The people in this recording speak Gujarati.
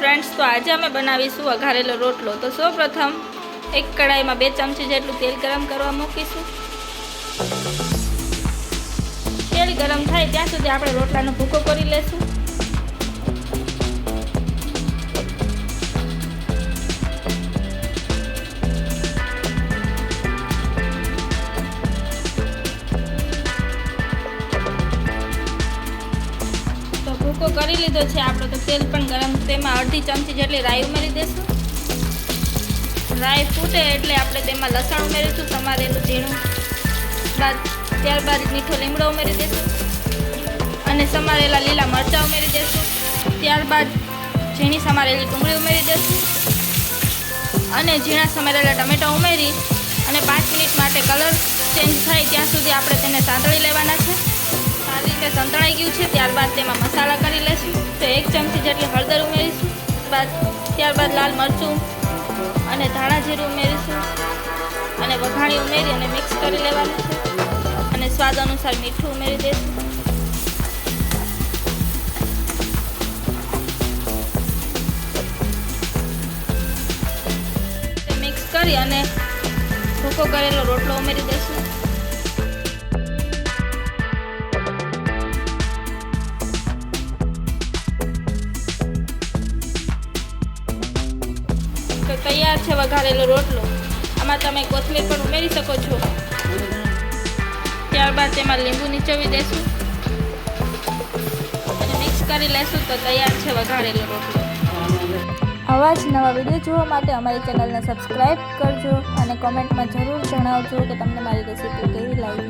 ફ્રેન્ડ્સ તો આજે અમે બનાવીશું વઘારેલો રોટલો. તો સૌપ્રથમ એક કડાઈમાં બે ચમચી જેટલું તેલ ગરમ કરવા મૂકીશું. તેલ ગરમ થાય ત્યાં સુધી આપણે રોટલાનો ભૂકો કરી લેશું. ભૂકો કરી લીધો છે. આપણે તો તેલ પણ ગરમ, તેમાં અડધી ચમચી જેટલી રાઈ ઉમેરી દઈશું રાઈ ફૂટે એટલે આપણે તેમાં લસણ ઉમેરીશું, સમારેલું ઝીણું. બાદ ત્યારબાદ મીઠો લીમડો ઉમેરી દઈશું અને સમારેલા લીલા મરચાં ઉમેરી દઈશું ત્યારબાદ ઝીણી સમારેલી ડુંગળી ઉમેરી દઈશું અને ઝીણા સમારેલા ટમેટા ઉમેરી અને પાંચ મિનિટ માટે કલર ચેન્જ થાય ત્યાં સુધી આપણે તેને સાંતળી લેવાના છે. સારી રીતે સંતળાઈ ગયું છે, ત્યારબાદ તેમાં મસાલા કરી લઈશું તો એક ચમચી જેટલી હળદર ઉમેરીશું. બાદ, ત્યારબાદ લાલ મરચું અને ધાણા જીરું ઉમેરીશું. અને વઘાણી ઉમેરી અને મિક્સ કરી લેવાનું છે. અને સ્વાદ અનુસાર મીઠું ઉમેરી દઈશું મિક્સ કરી અને ભૂકો કરેલો રોટલો ઉમેરી દઈશું તો તૈયાર છે વઘારેલો રોટલો. આમાં તમે કોથમીર પણ ઉમેરી શકો છો. ત્યારબાદ તેમાં લીંબુ નીચોવી દેશું. અને મિક્સ કરી લેશું તો તૈયાર છે વઘારેલો રોટલો. આવા જ નવા વીડિયો જોવા માટે અમારી ચેનલને સબસ્ક્રાઈબ કરજો અને કોમેન્ટમાં જરૂર જણાવજો કે તમને મારી રેસીપી કેવી લાગી.